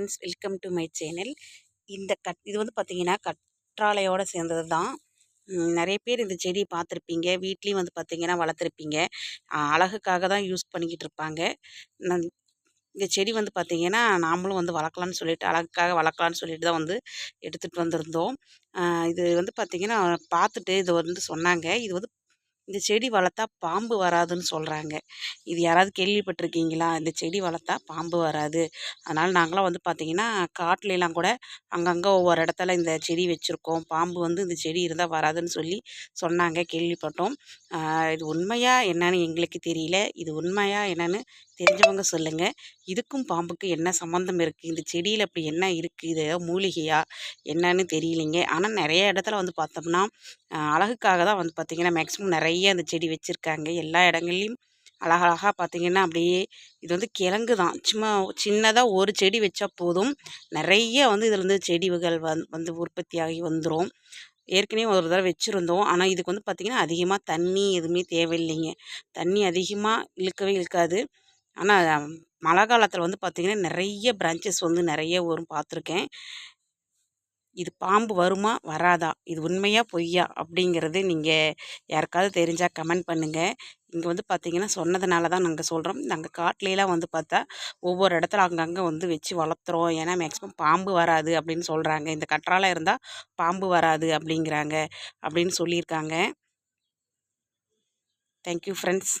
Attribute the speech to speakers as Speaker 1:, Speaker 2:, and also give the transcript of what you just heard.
Speaker 1: Friends welcome to my channel இந்த cut இது வந்து பார்த்திங்கன்னா கற்றாழையோடு சேர்ந்தது தான் நிறைய பேர் இந்த செடியை பார்த்துருப்பீங்க. வீட்லேயும் வந்து பார்த்திங்கன்னா வளர்த்துருப்பீங்க. அழகுக்காக தான் யூஸ் பண்ணிக்கிட்டு இருப்பாங்க. இந்த செடி வந்து பார்த்திங்கன்னா நாமளும் வந்து வளர்க்கலான்னு சொல்லிட்டு அழகுக்காக வளர்க்கலான்னு சொல்லிட்டு தான் வந்து எடுத்துகிட்டு வந்திருந்தோம். இது வந்து பார்த்திங்கன்னா பார்த்துட்டு இது வந்து சொன்னாங்க. இது வந்து இந்த செடி வளர்த்தா பாம்பு வராதுன்னு சொல்கிறாங்க இது யாராவது கேள்விப்பட்டிருக்கீங்களா? இந்த செடி வளர்த்தா பாம்பு வராது. அதனால் நாங்களாம் வந்து பார்த்திங்கன்னா காட்டுலலாம் கூட அங்கங்கே ஒவ்வொரு இடத்துல இந்த செடி வச்சுருக்கோம். பாம்பு வந்து இந்த செடி இருந்தால் வராதுன்னு சொல்லி சொன்னாங்க கேள்விப்பட்டோம். இது உண்மையாக என்னன்னு எங்களுக்கு தெரியல. இது உண்மையாக என்னன்னு தெரிஞ்சவங்க சொல்லுங்கள் இதுக்கும் பாம்புக்கு என்ன சம்மந்தம் இருக்குது இந்த செடியில் அப்படி என்ன இருக்குது இது மூலிகையா என்னன்னு தெரியலைங்க. ஆனால் நிறைய இடத்துல வந்து பார்த்தோம்னா அழகுக்காக தான் வந்து பார்த்திங்கன்னா மேக்ஸிமம் நிறைய நிறைய அந்த செடி வச்சுருக்காங்க. எல்லா இடங்கள்லையும் அழகழகாக பார்த்திங்கன்னா அப்படியே இது வந்து கிழங்கு தான். சும்மா சின்னதாக ஒரு செடி வச்சா போதும். நிறைய வந்து இதில் வந்து செடிகள் வந் வந்து உற்பத்தி ஆகி வந்துடும் ஏற்கனவே ஒரு தடவை வச்சுருந்தோம். ஆனால் இதுக்கு வந்து பார்த்திங்கன்னா அதிகமாக தண்ணி எதுவுமே தேவையில்லைங்க. தண்ணி அதிகமாக இழுக்கவே இழுக்காது. ஆனால் மழை காலத்தில் வந்து பார்த்திங்கன்னா நிறைய பிரான்ச்சஸ் வந்து நிறைய வரும் பார்த்துருக்கேன். இது பாம்பு வருமா? வராதா? இது உண்மையா பொய்யா? அப்படிங்கிறது நீங்கள் யாருக்காவது தெரிஞ்சால் கமெண்ட் பண்ணுங்கள் இங்கே வந்து பார்த்திங்கன்னா சொன்னதுனால தான் நாங்கள் சொல்கிறோம் நாங்கள் காட்டிலலாம் வந்து பார்த்தா ஒவ்வொரு இடத்துல அங்கங்கே வந்து வச்சு வளர்த்துறோம். ஏன்னா மேக்ஸிமம் பாம்பு வராது அப்படின்னு சொல்கிறாங்க இந்த கற்றால இருந்தால் பாம்பு வராது அப்படிங்கிறாங்க அப்படின்னு சொல்லியிருக்காங்க. Thank you friends